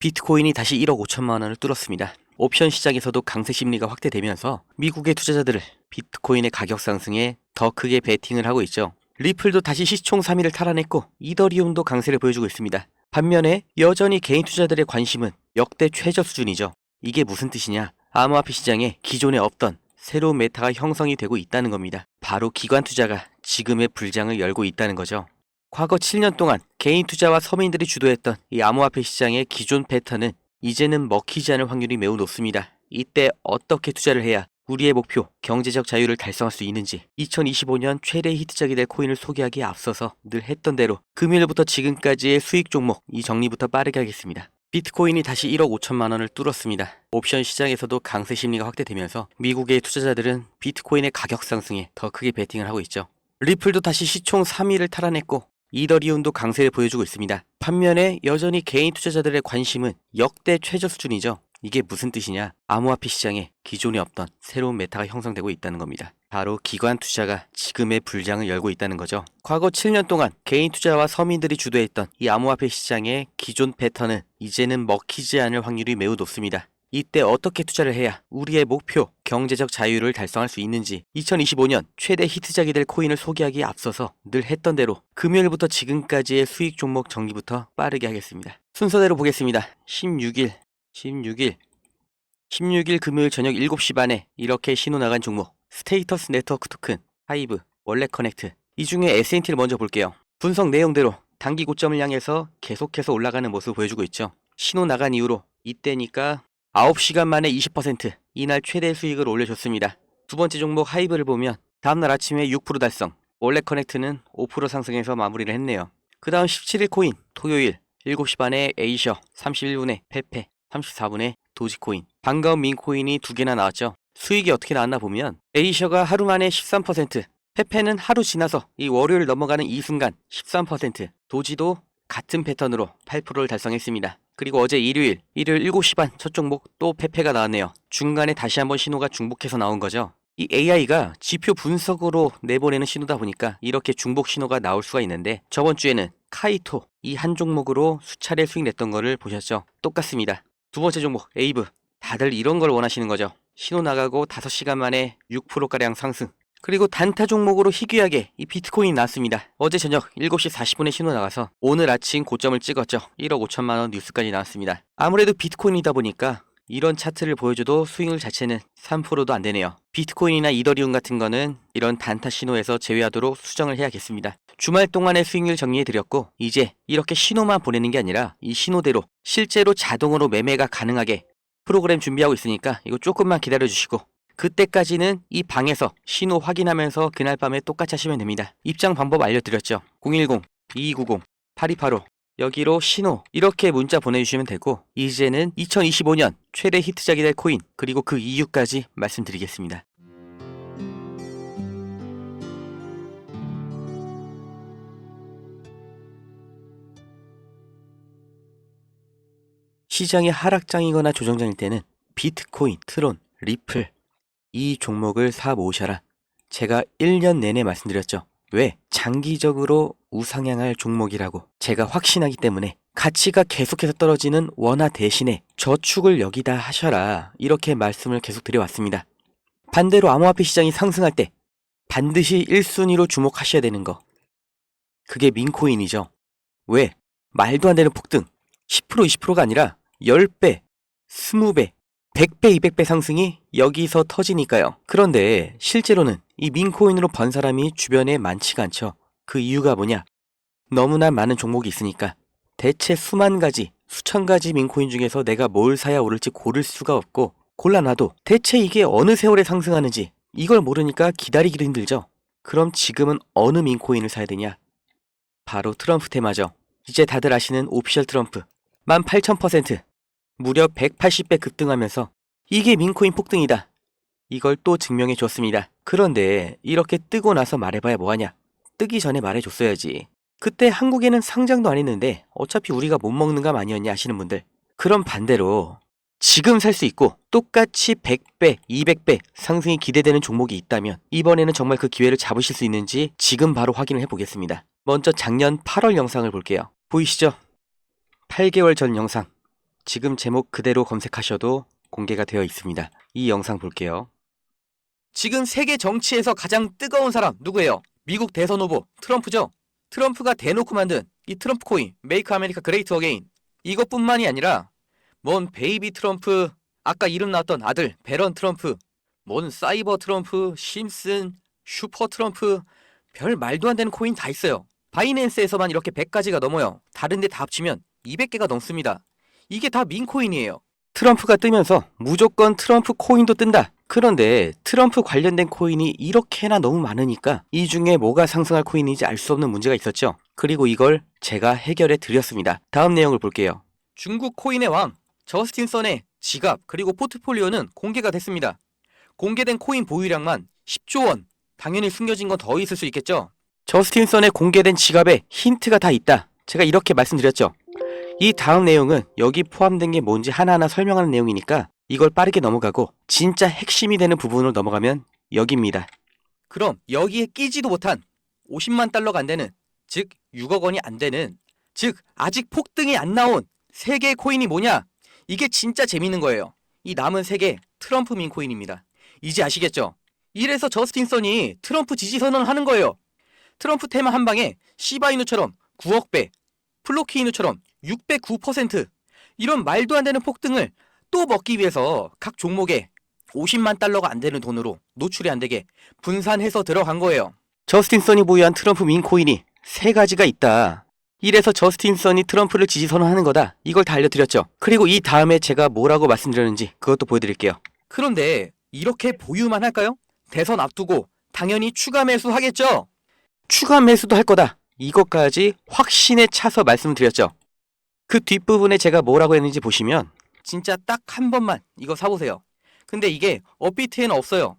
비트코인이 다시 1억 5천만 원을 뚫었습니다. 옵션 시장에서도 강세 심리가 확대되면서 미국의 투자자들을 비트코인의 가격 상승에 더 크게 베팅을 하고 있죠. 리플도 다시 시총 3위를 탈환했고 이더리움도 강세를 보여주고 있습니다. 반면에 여전히 개인 투자들의 관심은 역대 최저 수준이죠. 이게 무슨 뜻이냐? 암호화폐 시장에 기존에 없던 새로운 메타가 형성이 되고 있다는 겁니다. 바로 기관 투자가 지금의 불장을 열고 있다는 거죠. 과거 7년 동안 개인 투자와 서민들이 주도했던 이 암호화폐 시장의 기존 패턴은 이제는 먹히지 않을 확률이 매우 높습니다. 이때 어떻게 투자를 해야 우리의 목표, 경제적 자유를 달성할 수 있는지 2025년 최대 히트작이 될 코인을 소개하기에 앞서서 늘 했던 대로 금요일부터 지금까지의 수익 종목 이 정리부터 빠르게 하겠습니다. 비트코인이 다시 1억 5천만 원을 뚫었습니다. 옵션 시장에서도 강세 심리가 확대되면서 미국의 투자자들은 비트코인의 가격 상승에 더 크게 베팅을 하고 있죠. 리플도 다시 시총 3위를 탈환했고 이더리움도 강세를 보여주고 있습니다. 반면에 여전히 개인 투자자들의 관심은 역대 최저 수준이죠. 이게 무슨 뜻이냐? 암호화폐 시장에 기존에 없던 새로운 메타가 형성되고 있다는 겁니다. 바로 기관 투자가 지금의 불장을 열고 있다는 거죠. 과거 7년 동안 개인 투자와 서민들이 주도했던 이 암호화폐 시장의 기존 패턴은 이제는 먹히지 않을 확률이 매우 높습니다. 이때 어떻게 투자를 해야 우리의 목표, 경제적 자유를 달성할 수 있는지 2025년 최대 히트작이 될 코인을 소개하기에 앞서서 늘 했던 대로 금요일부터 지금까지의 수익 종목 정리부터 빠르게 하겠습니다. 순서대로 보겠습니다. 16일, 16일, 16일 금요일 저녁 7시 반에 이렇게 신호 나간 종목 스테이터스 네트워크 토큰, 하이브, 원래 커넥트 이 중에 S&T를 먼저 볼게요. 분석 내용대로 단기 고점을 향해서 계속해서 올라가는 모습을 보여주고 있죠. 신호 나간 이후로 이때니까 9시간 만에 20% 이날 최대 수익을 올려줬습니다. 두 번째 종목 하이브를 보면 다음날 아침에 6% 달성, 원래 커넥트는 5% 상승해서 마무리를 했네요. 그 다음 17일 코인, 토요일 7시 반에 에이셔, 31분에 페페, 34분에 도지코인, 반가운 민코인이 두 개나 나왔죠. 수익이 어떻게 나왔나 보면 에이셔가 하루 만에 13%, 페페는 하루 지나서 이 월요일 넘어가는 이 순간 13%, 도지도 같은 패턴으로 8%를 달성했습니다. 그리고 어제 일요일, 일요일 7시 반 첫 종목 또 페페가 나왔네요. 중간에 다시 한번 신호가 중복해서 나온 거죠. 이 AI가 지표 분석으로 내보내는 신호다 보니까 이렇게 중복 신호가 나올 수가 있는데 저번 주에는 카이토 이 한 종목으로 수차례 수익 냈던 거를 보셨죠? 똑같습니다. 두 번째 종목 에이브 다들 이런 걸 원하시는 거죠. 신호 나가고 5시간 만에 6%가량 상승. 그리고 단타 종목으로 희귀하게 이 비트코인이 나왔습니다. 어제 저녁 7시 40분에 신호 나가서 오늘 아침 고점을 찍었죠. 1억 5천만 원 뉴스까지 나왔습니다. 아무래도 비트코인이다 보니까 이런 차트를 보여줘도 수익률 자체는 3%도 안 되네요. 비트코인이나 이더리움 같은 거는 이런 단타 신호에서 제외하도록 수정을 해야겠습니다. 주말 동안의 수익률 정리해드렸고 이제 이렇게 신호만 보내는 게 아니라 이 신호대로 실제로 자동으로 매매가 가능하게 프로그램 준비하고 있으니까 이거 조금만 기다려주시고 그때까지는 이 방에서 신호 확인하면서 그날 밤에 똑같이 하시면 됩니다. 입장 방법 알려드렸죠. 010-2290-8285 여기로 신호 이렇게 문자 보내주시면 되고 이제는 2025년 최대 히트작이 될 코인 그리고 그 이유까지 말씀드리겠습니다. 시장이 하락장이거나 조정장일 때는 비트코인, 트론, 리플 이 종목을 사 모으셔라. 제가 1년 내내 말씀드렸죠. 왜? 장기적으로 우상향할 종목이라고 제가 확신하기 때문에 가치가 계속해서 떨어지는 원화 대신에 저축을 여기다 하셔라. 이렇게 말씀을 계속 드려왔습니다. 반대로 암호화폐 시장이 상승할 때 반드시 1순위로 주목하셔야 되는 거. 그게 민코인이죠. 왜? 말도 안 되는 폭등. 10% 20%가 아니라 10배, 20배, 100배, 200배 상승이 여기서 터지니까요. 그런데 실제로는 이 민코인으로 번 사람이 주변에 많지가 않죠. 그 이유가 뭐냐? 너무나 많은 종목이 있으니까 대체 수만 가지, 수천 가지 민코인 중에서 내가 뭘 사야 오를지 고를 수가 없고 골라놔도 대체 이게 어느 세월에 상승하는지 이걸 모르니까 기다리기도 힘들죠. 그럼 지금은 어느 민코인을 사야 되냐? 바로 트럼프 테마죠. 이제 다들 아시는 오피셜 트럼프 18,000% 무려 180배 급등하면서 이게 민코인 폭등이다. 이걸 또 증명해 줬습니다. 그런데 이렇게 뜨고 나서 말해봐야 뭐하냐? 뜨기 전에 말해줬어야지. 그때 한국에는 상장도 안 했는데 어차피 우리가 못 먹는 감 아니었냐 하시는 분들. 그럼 반대로 지금 살 수 있고 똑같이 100배, 200배 상승이 기대되는 종목이 있다면 이번에는 정말 그 기회를 잡으실 수 있는지 지금 바로 확인을 해보겠습니다. 먼저 작년 8월 영상을 볼게요. 보이시죠? 8개월 전 영상. 지금 제목 그대로 검색하셔도 공개가 되어 있습니다. 이 영상 볼게요. 지금 세계 정치에서 가장 뜨거운 사람 누구예요? 미국 대선 후보 트럼프죠. 트럼프가 대놓고 만든 이 트럼프 코인 메이크 아메리카 그레이트 어게인 이것뿐만이 아니라 뭔 베이비 트럼프 아까 이름 나왔던 아들 베런 트럼프 뭔 사이버 트럼프 심슨 슈퍼 트럼프 별 말도 안 되는 코인 다 있어요. 바이낸스에서만 이렇게 100가지가 넘어요. 다른 데 다 합치면 200개가 넘습니다. 이게 다 민코인이에요. 트럼프가 뜨면서 무조건 트럼프 코인도 뜬다. 그런데 트럼프 관련된 코인이 이렇게나 너무 많으니까 이 중에 뭐가 상승할 코인인지 알 수 없는 문제가 있었죠. 그리고 이걸 제가 해결해 드렸습니다. 다음 내용을 볼게요. 중국 코인의 왕 저스틴 선의 지갑 그리고 포트폴리오는 공개가 됐습니다. 공개된 코인 보유량만 10조 원. 당연히 숨겨진 건 더 있을 수 있겠죠. 저스틴 선의 공개된 지갑에 힌트가 다 있다. 제가 이렇게 말씀드렸죠. 이 다음 내용은 여기 포함된 게 뭔지 하나하나 설명하는 내용이니까 이걸 빠르게 넘어가고 진짜 핵심이 되는 부분으로 넘어가면 여기입니다. 그럼 여기에 끼지도 못한 50만 달러가 안 되는 즉 6억 원이 안 되는 즉 아직 폭등이 안 나온 세 개의 코인이 뭐냐? 이게 진짜 재밌는 거예요. 이 남은 세 개 트럼프 민 코인입니다. 이제 아시겠죠? 이래서 저스틴 선이 트럼프 지지 선언을 하는 거예요. 트럼프 테마 한 방에 시바이누처럼 9억 배, 플로키이누처럼 609% 이런 말도 안 되는 폭등을 또 먹기 위해서 각 종목에 50만 달러가 안 되는 돈으로 노출이 안 되게 분산해서 들어간 거예요. 저스틴 선이 보유한 트럼프 민코인이 세 가지가 있다. 이래서 저스틴 선이 트럼프를 지지 선언하는 거다. 이걸 다 알려드렸죠. 그리고 이 다음에 제가 뭐라고 말씀드렸는지 그것도 보여드릴게요. 그런데 이렇게 보유만 할까요? 대선 앞두고 당연히 추가 매수하겠죠. 추가 매수도 할 거다. 이것까지 확신에 차서 말씀드렸죠. 그 뒷부분에 제가 뭐라고 했는지 보시면 진짜 딱 한 번만 이거 사보세요. 근데 이게 업비트에는 없어요.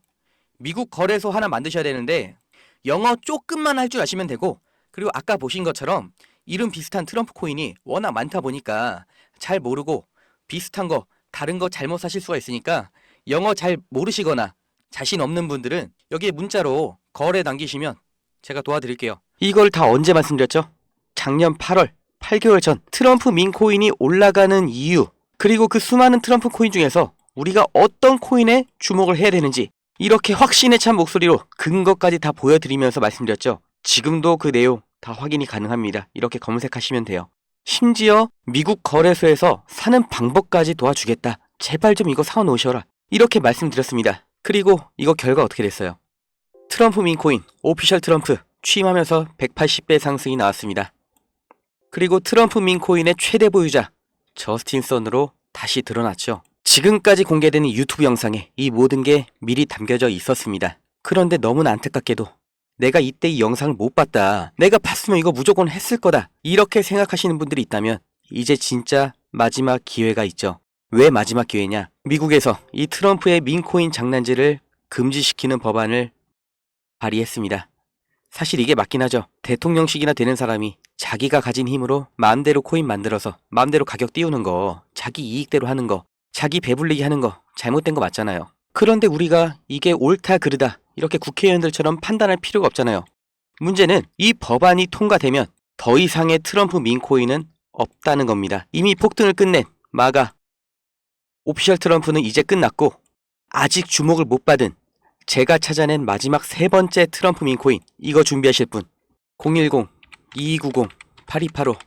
미국 거래소 하나 만드셔야 되는데 영어 조금만 할 줄 아시면 되고 그리고 아까 보신 것처럼 이름 비슷한 트럼프 코인이 워낙 많다 보니까 잘 모르고 비슷한 거 다른 거 잘못 사실 수가 있으니까 영어 잘 모르시거나 자신 없는 분들은 여기에 문자로 거래 남기시면 제가 도와드릴게요. 이걸 다 언제 말씀드렸죠? 작년 8월 8개월 전 트럼프 민코인이 올라가는 이유 그리고 그 수많은 트럼프 코인 중에서 우리가 어떤 코인에 주목을 해야 되는지 이렇게 확신에 찬 목소리로 근거까지 다 보여드리면서 말씀드렸죠. 지금도 그 내용 다 확인이 가능합니다. 이렇게 검색하시면 돼요. 심지어 미국 거래소에서 사는 방법까지 도와주겠다. 제발 좀 이거 사놓으셔라. 이렇게 말씀드렸습니다. 그리고 이거 결과 어떻게 됐어요? 트럼프 민코인 오피셜 트럼프 취임하면서 180배 상승이 나왔습니다. 그리고 트럼프 민코인의 최대 보유자 저스틴 선으로 다시 드러났죠. 지금까지 공개되는 유튜브 영상에 이 모든 게 미리 담겨져 있었습니다. 그런데 너무나 안타깝게도 내가 이때 이 영상을 못 봤다. 내가 봤으면 이거 무조건 했을 거다. 이렇게 생각하시는 분들이 있다면 이제 진짜 마지막 기회가 있죠. 왜 마지막 기회냐? 미국에서 이 트럼프의 민코인 장난질을 금지시키는 법안을 발의했습니다. 사실 이게 맞긴 하죠. 대통령식이나 되는 사람이 자기가 가진 힘으로 마음대로 코인 만들어서 마음대로 가격 띄우는 거, 자기 이익대로 하는 거, 자기 배불리기 하는 거 잘못된 거 맞잖아요. 그런데 우리가 이게 옳다 그르다 이렇게 국회의원들처럼 판단할 필요가 없잖아요. 문제는 이 법안이 통과되면 더 이상의 트럼프 민코인은 없다는 겁니다. 이미 폭등을 끝낸 마가 오피셜 트럼프는 이제 끝났고 아직 주목을 못 받은 제가 찾아낸 마지막 세 번째 트럼프 민코인 이거 준비하실 분 010-2290-8285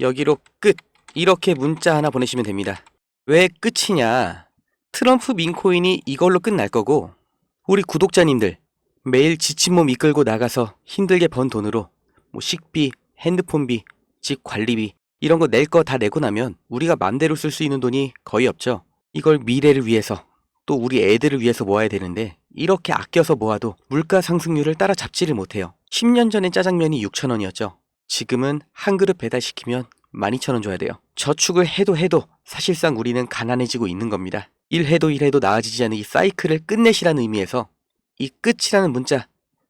여기로 끝 이렇게 문자 하나 보내시면 됩니다. 왜 끝이냐? 트럼프 민코인이 이걸로 끝날 거고 우리 구독자님들 매일 지친 몸 이끌고 나가서 힘들게 번 돈으로 뭐 식비, 핸드폰비, 집 관리비 이런 거 낼 거 다 내고 나면 우리가 맘대로 쓸 수 있는 돈이 거의 없죠. 이걸 미래를 위해서 또 우리 애들을 위해서 모아야 되는데 이렇게 아껴서 모아도 물가 상승률을 따라잡지를 못해요. 10년 전엔 짜장면이 6,000원이었죠. 지금은 한 그릇 배달시키면 12,000원 줘야 돼요. 저축을 해도 해도 사실상 우리는 가난해지고 있는 겁니다. 일해도 일해도 나아지지 않는 이 사이클을 끝내시라는 의미에서 이 끝이라는 문자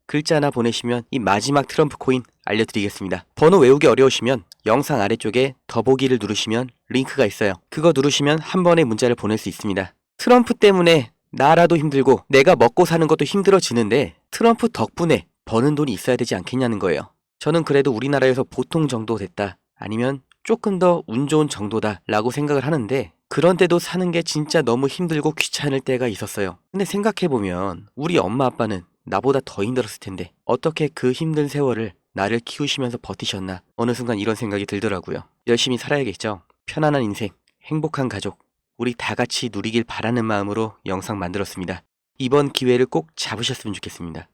글자 하나 보내시면 이 마지막 트럼프 코인 알려드리겠습니다. 번호 외우기 어려우시면 영상 아래쪽에 더보기를 누르시면 링크가 있어요. 그거 누르시면 한 번에 문자를 보낼 수 있습니다. 트럼프 때문에 나라도 힘들고 내가 먹고 사는 것도 힘들어지는데 트럼프 덕분에 버는 돈이 있어야 되지 않겠냐는 거예요. 저는 그래도 우리나라에서 보통 정도 됐다. 아니면 조금 더 운 좋은 정도다 라고 생각을 하는데 그런데도 사는 게 진짜 너무 힘들고 귀찮을 때가 있었어요. 근데 생각해보면 우리 엄마 아빠는 나보다 더 힘들었을 텐데 어떻게 그 힘든 세월을 나를 키우시면서 버티셨나 어느 순간 이런 생각이 들더라고요. 열심히 살아야겠죠. 편안한 인생, 행복한 가족, 우리 다 같이 누리길 바라는 마음으로 영상 만들었습니다. 이번 기회를 꼭 잡으셨으면 좋겠습니다.